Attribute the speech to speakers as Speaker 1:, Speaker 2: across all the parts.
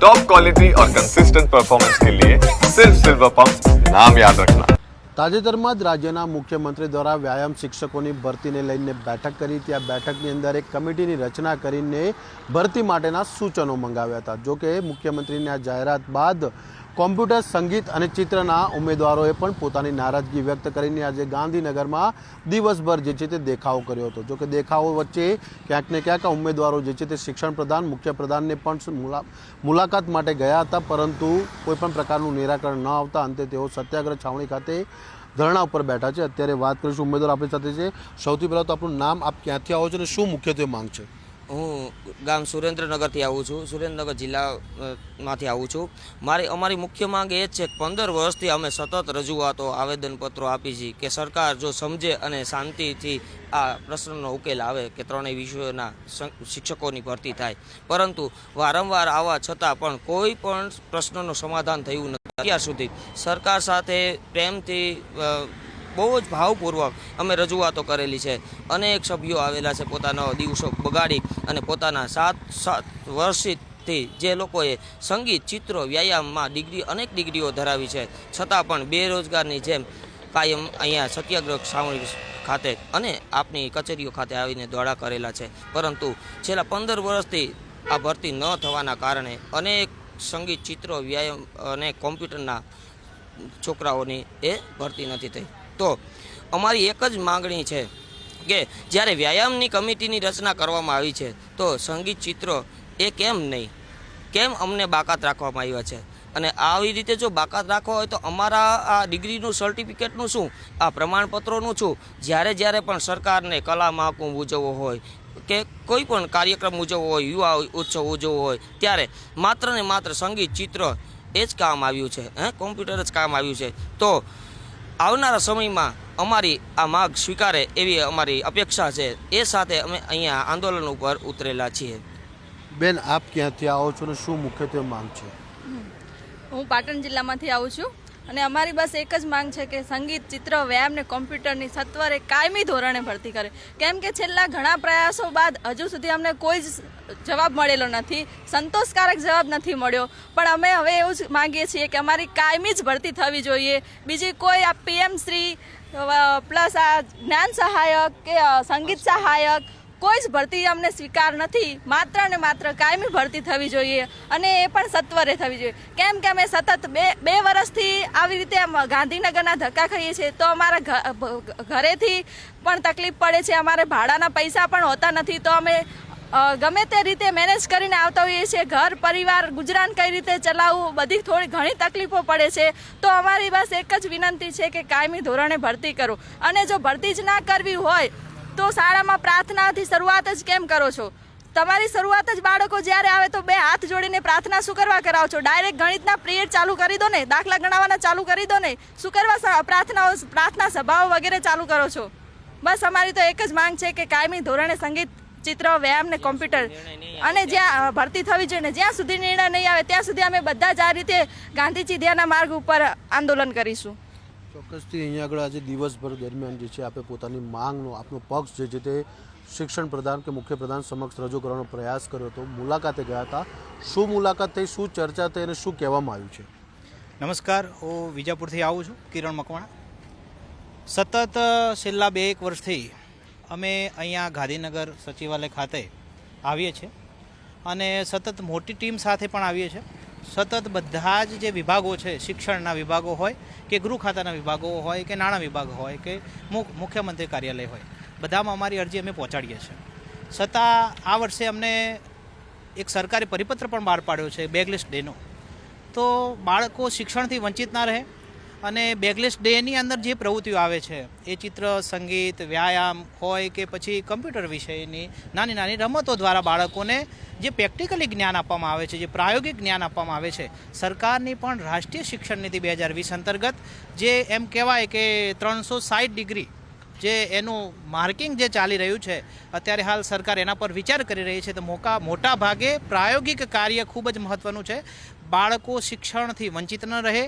Speaker 1: Top quality और consistent performance के लिए सिर्फ सिल्वर पंप नाम याद रखना
Speaker 2: તાજેતરમાં જ રાજ્યના મુખ્યમંત્રી દ્વારા વ્યાયામ શિક્ષકોની ભરતીને લઈને બેઠક કરી ત્યાં બેઠકની અંદર એક કમિટીની રચના કરીને ભરતી માટેના સૂચનો મંગાવ્યા હતા જો કે મુખ્યમંત્રીની આ જાહેરાત બાદ કોમ્પ્યુટર, સંગીત અને ચિત્રના ઉમેદવારોએ પણ પોતાની નારાજગી વ્યક્ત કરીને આજે ગાંધીનગરમાં દિવસભર જે છે તે દેખાવો કર્યો હતો. જો કે દેખાવો વચ્ચે ક્યાંક ને ક્યાંક ઉમેદવારો જે છે તે શિક્ષણ પ્રધાન, મુખ્ય પ્રધાનને પણ મુલાકાત માટે ગયા હતા, પરંતુ કોઈપણ પ્રકારનું નિરાકરણ ન આવતા અંતે તેઓ સત્યાગ્રહ છાવણી ખાતે ધરણા ઉપર બેઠા છે. અત્યારે વાત કરીશું ઉમેદવાર આપણી સાથે છે. સૌથી પહેલાં તો આપણું નામ આપ ક્યાંથી આવો છો અને શું મુખ્યત્વે માંગ છે?
Speaker 3: હું ગામ સુરેન્દ્રનગરથી આવું છું. સુરેન્દ્રનગર જિલ્લામાંથી આવું છું. મારી, અમારી મુખ્ય માંગ એ જ છે કે પંદર વર્ષથી અમે સતત રજૂઆતો, આવેદનપત્રો આપી છીએ કે સરકાર જો સમજે અને શાંતિથી આ પ્રશ્નનો ઉકેલ આવે કે ત્રણેય વિષયોના શિક્ષકોની ભરતી થાય. પરંતુ વારંવાર આવવા છતાં પણ કોઈ પણ પ્રશ્નનું સમાધાન થયું નથી. અત્યાર સુધી સરકાર સાથે પ્રેમથી બહુ જ ભાવપૂર્વક અમે રજૂઆતો કરેલી છે. અનેક સભ્યો આવેલા છે પોતાનો દિવસો બગાડી અને પોતાના સાત સાત વર્ષથી જે લોકોએ સંગીત, ચિત્રો, વ્યાયામમાં ડિગ્રી અનેક ડિગ્રીઓ ધરાવી છે. છતાં પણ બેરોજગારની જેમ કાયમ અહીંયા સત્યાગ્રહ છાવણી ખાતે અને આપની કચેરીઓ ખાતે આવીને દોડા કરેલા છે. પરંતુ છેલ્લા પંદર વર્ષથી આ ભરતી ન થવાના કારણે અનેક સંગીત, ચિત્રો, વ્યાયામ અને કોમ્પ્યુટરના છોકરાઓની એ ભરતી નથી થઈ. તો અમારી એક જ માગણી છે કે જ્યારે વ્યાયામની કમિટીની રચના કરવામાં આવી છે, તો સંગીત ચિત્રો એ કેમ નહીં? કેમ અમને બાકાત રાખવામાં આવ્યા છે? અને આવી રીતે જો બાકાત રાખવા હોય તો અમારા આ ડિગ્રીનું સર્ટિફિકેટનું શું? આ પ્રમાણપત્રોનું શું? જ્યારે જ્યારે પણ સરકારને કલા મહાકુંભ ઉજવવો હોય કે કોઈ પણ કાર્યક્રમ ઉજવવો હોય, યુવા ઉત્સવ ઉજવવો હોય, ત્યારે માત્ર ને માત્ર સંગીત ચિત્ર એ જ કામ આવ્યું છે, હે? કોમ્પ્યુટર જ કામ આવ્યું છે. તો આવનારા સમયમાં અમારી આ માગ સ્વીકારે એવી અમારી અપેક્ષા છે. એ સાથે અમે અહીંયા આંદોલન ઉપર ઉતરેલા છીએ.
Speaker 2: બેન આપ ક્યાંથી આવો છો અને શું મુખ્યત્વે માંગ છે?
Speaker 4: હું પાટણ જિલ્લામાંથી આવું છું. અને અમારી બસ એક જ માંગ છે કે સંગીત, ચિત્ર, વ્યાયામ ને કોમ્પ્યુટરની સત્વરે કાયમી ધોરણે ભરતી કરે. કેમ કે છેલ્લા ઘણા પ્રયાસો બાદ હજુ સુધી અમને કોઈ જ જવાબ મળેલો નથી, સંતોષકારક જવાબ નથી મળ્યો. પણ અમે હવે એવું જ માગીએ છીએ કે અમારી કાયમી જ ભરતી થવી જોઈએ. બીજી કોઈ આ પીએમ શ્રી પ્લસ આ જ્ઞાન સહાયક કે સંગીત સહાયક કોઈ જ ભરતી અમને સ્વીકાર નથી. માત્ર ને માત્ર કાયમી ભરતી થવી જોઈએ અને એ પણ સત્વરે થવી જોઈએ. કેમ કે અમે સતત બે બે વર્ષથી આવી રીતે ગાંધીનગરના ધક્કા ખાઈએ છીએ, તો અમારા ઘરેથી પણ તકલીફ પડે છે. અમારે ભાડાના પૈસા પણ હોતા નથી, તો અમે ગમે તે રીતે મેનેજ કરીને આવતા હોઈએ છીએ. ઘર, પરિવાર, ગુજરાન કઈ રીતે ચલાવવું, બધી થોડી ઘણી તકલીફો પડે છે. તો અમારી બસ એક જ વિનંતી છે કે કાયમી ધોરણે ભરતી કરો. અને જો ભરતી જ ના કરવી હોય તો શાળામાં પ્રાર્થનાથી શરૂઆત જ કેમ કરો છો? તમારી શરૂઆત જ બાળકો જ્યારે આવે તો બે હાથ જોડીને પ્રાર્થના શું કરવા કરાવો છો? ડાયરેક્ટ ગણિતના પ્રિયડ ચાલુ કરી દો ને, દાખલા ગણાવવાના ચાલુ કરી દો ને, શું કરવા પ્રાર્થનાઓ પ્રાર્થના સભાઓ વગેરે ચાલુ કરો છો? બસ અમારી તો એક જ માંગ છે કે કાયમી ધોરણે સંગીત, ચિત્ર, વ્યાયામ ને કોમ્પ્યુટર અને જ્યાં ભરતી થવી જોઈએ ને, જ્યાં સુધી નિર્ણય નહીં આવે, ત્યાં સુધી અમે બધા જ આ રીતે ગાંધીજી ધ્યાના માર્ગ ઉપર આંદોલન કરીશું.
Speaker 2: ચોક્કસથી અહીંયા આગળ આજે દિવસભર દરમિયાન જે છે આપણે પોતાની માંગનો, આપનો પક્ષ જે છે તે શિક્ષણ પ્રધાન કે મુખ્ય પ્રધાન સમક્ષ રજૂ કરવાનો પ્રયાસ કર્યો હતો. મુલાકાતે ગયા હતા. શું મુલાકાત થઈ, શું ચર્ચા થઈ અને શું કહેવામાં આવ્યું છે?
Speaker 5: નમસ્કાર. હું વિજાપુરથી આવું છું, કિરણ મકવાણા. સતત છેલ્લા બે એક વર્ષથી અમે અહીંયા ગાંધીનગર સચિવાલય ખાતે આવીએ છીએ અને સતત મોટી ટીમ સાથે પણ આવીએ છીએ. સતત બધા જ જે વિભાગો છે, શિક્ષણના વિભાગો હોય કે ગૃહ ખાતાના વિભાગો હોય કે નાણાં વિભાગ હોય કે મુખ, મુખ્યમંત્રી કાર્યાલય હોય, બધામાં અમારી અરજી અમે પહોંચાડીએ છીએ. છતાં આ વર્ષે અમને એક સરકારી પરિપત્ર પણ બહાર પાડ્યો છે, બેગલેસ ડેનો. તો બાળકો શિક્ષણથી વંચિત ના રહે અને બેગલેસ ડેની અંદર જે પ્રવૃત્તિઓ આવે છે, એ ચિત્ર, સંગીત, વ્યાયામ હોય કે પછી કમ્પ્યુટર વિષયની નાની નાની રમતો દ્વારા બાળકોને જે પ્રેક્ટિકલી જ્ઞાન આપવામાં આવે છે, જે પ્રાયોગિક જ્ઞાન આપવામાં આવે છે, સરકારની પણ રાષ્ટ્રીય શિક્ષણ નીતિ બે હજાર વીસ અંતર્ગત જે એમ કહેવાય કે ત્રણસો સાઠ ડિગ્રી જે એનું માર્કિંગ જે ચાલી રહ્યું છે, અત્યારે હાલ સરકાર એના પર વિચાર કરી રહી છે, તો મોકા, મોટા ભાગે પ્રાયોગિક કાર્ય ખૂબ જ મહત્ત્વનું છે. બાળકો શિક્ષણથી વંચિત ન રહે.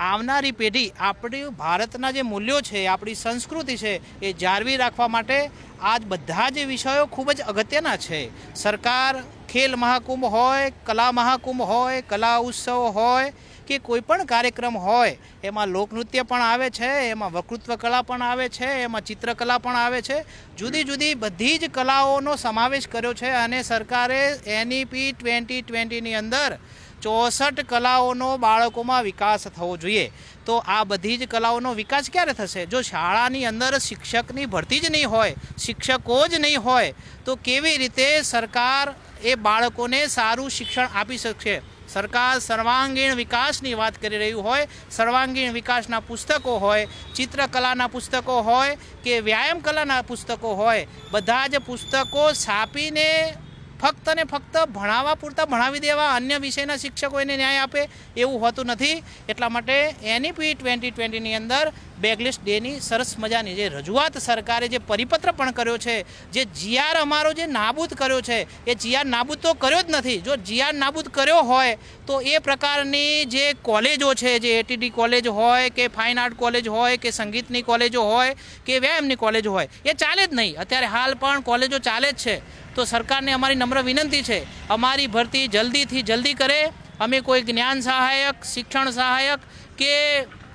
Speaker 5: આવનારી પેઢી આપણી ભારતના જે મૂલ્યો છે, આપણી સંસ્કૃતિ છે, એ જાળવી રાખવા માટે આજ બધા જે વિષયો ખૂબ જ અગત્યના છે. સરકાર ખેલ મહાકુંભ હોય, કલા મહાકુંભ હોય, કલા ઉત્સવ હોય કે કોઈ પણ કાર્યક્રમ હોય, એમાં લોકનૃત્ય પણ આવે છે, એમાં વકૃત્વ કલા પણ આવે છે, એમાં ચિત્રકલા પણ આવે છે. જુદી જુદી બધી જ કલાઓનો સમાવેશ કર્યો છે અને સરકારે એનઈપી ટ્વેન્ટી ટ્વેન્ટીની અંદર ચોસઠ કલાઓનો બાળકોમાં વિકાસ થવો જોઈએ. તો આ બધી જ કલાઓનો વિકાસ ક્યારે થશે? જો શાળાની અંદર શિક્ષકની ભરતી જ નહીં હોય, શિક્ષકો જ નહીં હોય, તો કેવી રીતે સરકાર એ બાળકોને સારું શિક્ષણ આપી શકશે? સરકાર સર્વાંગીણ વિકાસની વાત કરી રહ્યું હોય, સર્વાંગીણ વિકાસના પુસ્તકો હોય, ચિત્રકલાના પુસ્તકો હોય કે વ્યાયામ કલાના પુસ્તકો હોય, બધા જ પુસ્તકો છાપીને ફક્ત ને ફક્ત ભણાવવા પૂરતા ભણાવી દેવા અન્ય વિષયના શિક્ષકો એને ન્યાય આપે એવું હોતું નથી. એટલા માટે એનઈપી ટ્વેન્ટી ટ્વેન્ટીની અંદર બેગલિસ્ટ ડેની સરસ મજાની જે રજૂઆત સરકારે જે પરિપત્ર પણ કર્યો છે, જે જીઆર અમારો જે નાબૂદ કર્યો છે, એ જીઆર નાબૂદ તો કર્યો જ નથી. જો જીઆર નાબૂદ કર્યો હોય, તો એ પ્રકારની જે કોલેજો છે, જે એટીડી કોલેજ હોય કે ફાઇન આર્ટ કોલેજ હોય કે સંગીતની કોલેજો હોય કે વ્યાયામની કોલેજો હોય, એ ચાલે જ નહીં. અત્યારે હાલ પણ કોલેજો ચાલે જ છે. તો સરકારને અમારી નમ્ર વિનંતી છે, અમારી ભરતી જલ્દીથી જલ્દી કરે. અમે કોઈ જ્ઞાન સહાયક, શિક્ષણ સહાયક કે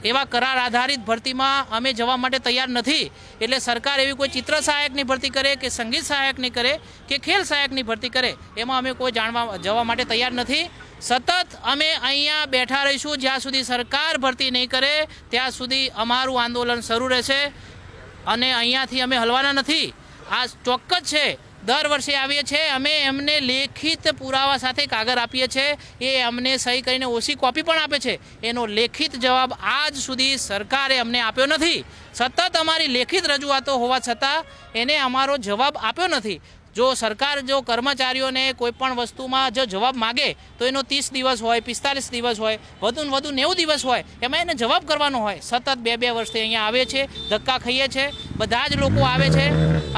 Speaker 5: એવા કરાર આધારિત ભરતીમાં અમે જવા માટે તૈયાર નથી. એટલે સરકાર એવી કોઈ ચિત્ર સહાયકની ભરતી કરે કે સંગીત સહાયકની કરે કે ખેલ સહાયકની ભરતી કરે, એમાં અમે કોઈ જાણવા, જવા માટે તૈયાર નથી. સતત અમે અહીંયા બેઠા રહીશું, જ્યાં સુધી સરકાર ભરતી નહીં કરે, ત્યાં સુધી અમારું આંદોલન શરૂ રહેશે અને અહીંયાથી અમે હલવાના નથી. આ ચોક્કસ છે દર વર્ષે આવીએ છીએ. અમે એમને લેખિત પુરાવા સાથે કાગળ આપીએ છીએ. એ અમને સહી કરીને ઓછી કોપી પણ આપે છે. એનો લેખિત જવાબ આજ સુધી સરકારે અમને આપ્યો નથી. સતત અમારી લેખિત રજૂઆતો હોવા છતાં એને અમારો જવાબ આપ્યો નથી. જો સરકાર, જો કર્મચારીઓને કોઈ પણ વસ્તુમાં જો જવાબ માગે, તો એનો ત્રીસ દિવસ હોય, પિસ્તાલીસ દિવસ હોય વધુ વધુ નેવું દિવસ હોય, એમાં એને જવાબ કરવાનો હોય. સતત બે બે વર્ષથી અહીંયા આવે છે ધક્કા ખાઈએ છે બધા જ લોકો આવે છે.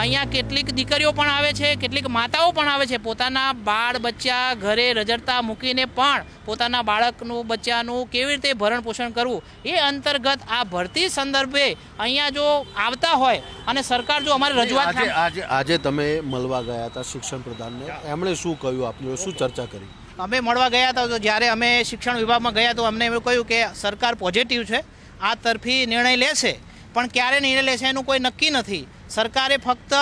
Speaker 5: અહીંયા કેટલીક દીકરીઓ પણ આવે છે કેટલીક માતાઓ પણ આવે છે. પોતાના બાળ બચ્ચા ઘરે રજડતા મૂકીને પણ પોતાના બાળકનું બચ્ચાનું કેવી રીતે ભરણ પોષણ કરવું એ અંતર્ગત આ ભરતી સંદર્ભે અહીંયા જો આવતા હોય અને સરકાર જો અમારે રજૂઆત
Speaker 2: આજે આજે તમે મળવા ગયા હતા શિક્ષણ પ્રધાનને. એમણે શું કહ્યું આપની? શું ચર્ચા કરી?
Speaker 5: અમે મળવા ગયા હતા તો જ્યારે અમે શિક્ષણ વિભાગમાં ગયા તો અમને એવું કહ્યું કે સરકાર પોઝિટિવ છે આ તરફી નિર્ણય લેશે. પણ ક્યારે નિર્ણય લેશે એનું કોઈ નક્કી નથી. સરકારે ફક્ત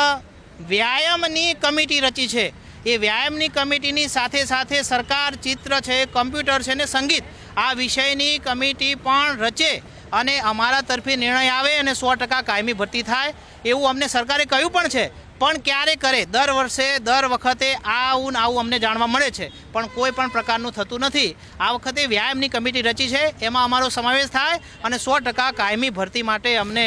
Speaker 5: વ્યાયામની કમિટી રચી છે. એ વ્યાયામની કમિટીની સાથે સાથે સરકાર, ચિત્ર છે, કમ્પ્યુટર છે ને સંગીત, આ વિષયની કમિટી પણ રચે અને અમારા તરફી નિર્ણય આવે અને સો ટકા કાયમી ભરતી થાય એવું અમને સરકારે કહ્યું પણ છે. પણ ક્યારે કરે? દર વર્ષે, દર વખતે આવું આવું અમને જાણવા મળે છે. પણ કોઈ પણ પ્રકારનું થતું નથી. આ વખતે વ્યાયામની કમિટી રચી છે. એમાં અમારો સમાવેશ થાય અને સો ટકા કાયમી ભરતી માટે અમને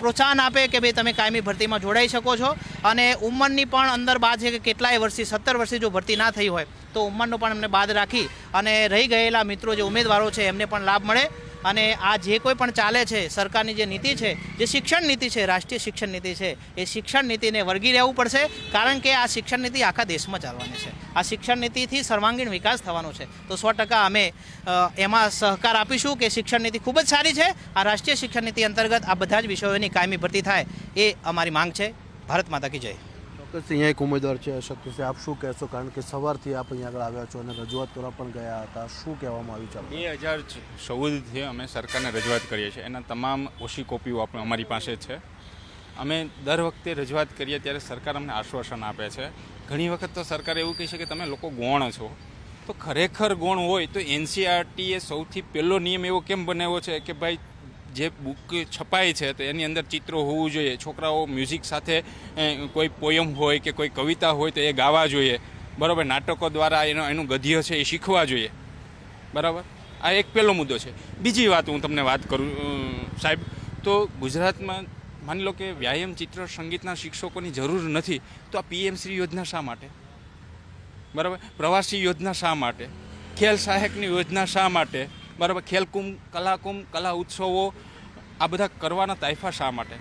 Speaker 5: પ્રોત્સાહન આપે કે ભાઈ તમે કાયમી ભરતીમાં જોડાઈ શકો છો. અને ઉંમરની પણ અંદર બાદ છે કે કેટલાય વર્ષથી, સત્તર વર્ષથી જો ભરતી ના થઈ હોય, તો ઉંમરનો પણ અમને બાદ રાખી અને રહી ગયેલા મિત્રો, જે ઉમેદવારો છે, એમને પણ લાભ મળે. અને આ જે કોઈ પણ ચાલે છે, સરકારની જે નીતિ છે, જે શિક્ષણ નીતિ છે, રાષ્ટ્રીય શિક્ષણ નીતિ છે, એ શિક્ષણ નીતિને વળગી રહેવું પડશે, કારણ કે આ શિક્ષણ નીતિ આખા દેશમાં ચાલવાની છે. આ શિક્ષણ નીતિથી સર્વાંગીણ વિકાસ થવાનો છે. તો સો ટકા અમે એમાં સહકાર આપીશું કે શિક્ષણ નીતિ ખૂબ જ સારી છે. આ રાષ્ટ્રીય શિક્ષણ નીતિ અંતર્ગત આ બધા જ વિષયોની કાયમી ભરતી થાય, એ અમારી માંગ છે. ભારત માતા કી જય.
Speaker 2: ચોક્કસ અહીંયા એક ઉમેદવાર છે અશક્ય આપ શું કહેશો? કારણ કે સવારથી આપ અહીંયા આગળ આવ્યા છો અને રજૂઆત કરવા પણ ગયા હતા. શું કહેવામાં આવ્યું છે?
Speaker 6: બે હજાર ચૌદથી અમે સરકારને રજૂઆત કરીએ છીએ. એના તમામ ઓછી કોપીઓ આપણે અમારી પાસે છે. અમે દર વખતે રજૂઆત કરીએ ત્યારે સરકાર અમને આશ્વાસન આપે છે. ઘણી વખત તો સરકાર એવું કહે છે કે તમે લોકો ગૌણ છો. તો ખરેખર ગૌણ હોય તો એનસીઆરટીએ સૌથી પહેલો નિયમ એવો કેમ બનાવ્યો છે કે ભાઈ જે બુક છપાય છે તો એની અંદર ચિત્રો હોવું જોઈએ. છોકરાઓ મ્યુઝિક સાથે કોઈ પોયમ હોય કે કોઈ કવિતા હોય તો એ ગાવા જોઈએ. બરાબર, નાટકો દ્વારા એનો, એનું ગધ્ય છે એ શીખવા જોઈએ. બરાબર? આ એક પહેલો મુદ્દો છે. બીજી વાત હું તમને વાત કરું સાહેબ, તો ગુજરાતમાં માની લો કે વ્યાયામ ચિત્ર સંગીતના શિક્ષકોની જરૂર નથી, તો આ પીએમ શ્રી યોજના શા માટે? બરાબર? પ્રવાસી યોજના શા માટે? ખેલ સહાયકની યોજના શા માટે? બરાબર, ખેલકુંભ, કલાકુંભ, કલા ઉત્સવો, આ બધા કરવાના તાઇફા શા માટે?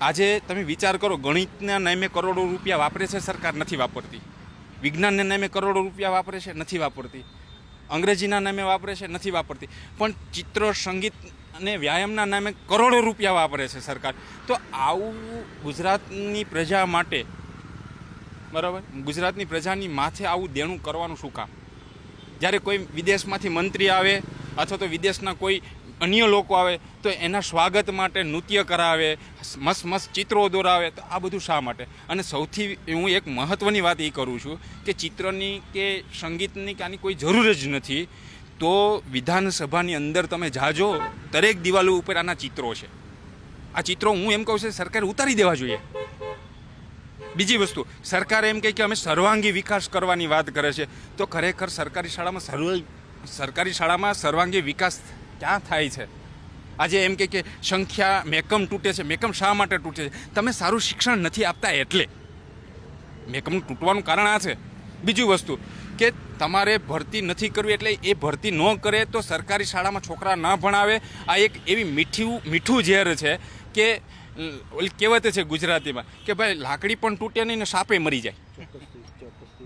Speaker 6: આજે તમે વિચાર કરો, ગણિતના નામે કરોડો રૂપિયા વાપરે છે સરકાર, નથી વાપરતી. વિજ્ઞાનના નામે કરોડો રૂપિયા વાપરે છે, નથી વાપરતી. અંગ્રેજીના નામે વાપરે છે, નથી વાપરતી. પણ ચિત્ર, સંગીત અને વ્યાયામના નામે કરોડો રૂપિયા વાપરે છે સરકાર. તો આવું ગુજરાતની પ્રજા માટે, બરાબર, ગુજરાતની પ્રજાની માથે આવું દેણું કરવાનું શું કામ? જ્યારે કોઈ વિદેશમાંથી મંત્રી આવે અથવા તો વિદેશના કોઈ અન્ય લોકો આવે, તો એના સ્વાગત માટે નૃત્ય કરાવે, મસ્ત મસ્ત ચિત્રો દોરાવે, તો આ બધું શા માટે? અને સૌથી હું એક મહત્ત્વની વાત એ કરું છું કે ચિત્રની કે સંગીતની કે આની કોઈ જરૂર જ નથી, તો વિધાનસભાની અંદર તમે જાજો, દરેક દિવાલો ઉપર આના ચિત્રો છે. આ ચિત્રો હું એમ કહું છું, સરકારે ઉતારી દેવા જોઈએ. બીજી વસ્તુ, સરકાર એમ કહે કે અમે સર્વાંગી વિકાસ કરવાની વાત કરે છે, તો ખરેખર સરકારી શાળામાં સર્વ સરકારી શાળામાં સર્વાંગી વિકાસ ક્યાં થાય છે? આજે એમ કે સંખ્યા મેકમ તૂટે છે. મેકમ શા માટે તૂટે છે? તમે સારું શિક્ષણ નથી આપતા એટલે. મેકમ તૂટવાનું કારણ આ છે. બીજી વસ્તુ કે તમારે ભરતી નથી કરવી એટલે એ ભરતી ન કરે તો સરકારી શાળામાં છોકરા ન ભણાવે. આ એક એવી મીઠું મીઠું ઝેર છે કે ઓલી કહેવત છે ગુજરાતીમાં કે ભાઈ લાકડી પણ તૂટે નહીં ને સાપે મરી જાય.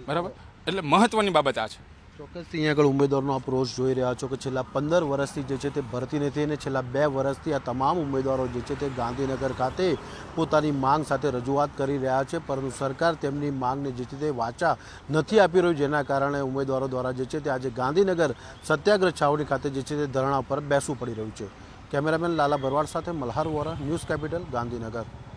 Speaker 6: બરાબર? એટલે મહત્ત્વની બાબત આ છે.
Speaker 2: ચોક્કસથી અહીંયા આગળ ઉમેદવારનો આપ રોષ જોઈ રહ્યા છો કે છેલ્લા પંદર વર્ષથી જે છે તે ભરતી નથી અને છેલ્લા બે વર્ષથી આ તમામ ઉમેદવારો જે છે તે ગાંધીનગર ખાતે પોતાની માંગ સાથે રજૂઆત કરી રહ્યા છે, પરંતુ સરકાર તેમની માંગને જે છે તે વાચા નથી આપી રહ્યું, જેના કારણે ઉમેદવારો દ્વારા જે છે તે આજે ગાંધીનગર સત્યાગ્રહ છાવણી ખાતે જે છે તે ધરણા પર બેસવું પડી રહ્યું છે. કેમેરામેન લાલા ભરવાડ સાથે મલ્હાર વોરા, ન્યૂઝ કેપિટલ, ગાંધીનગર.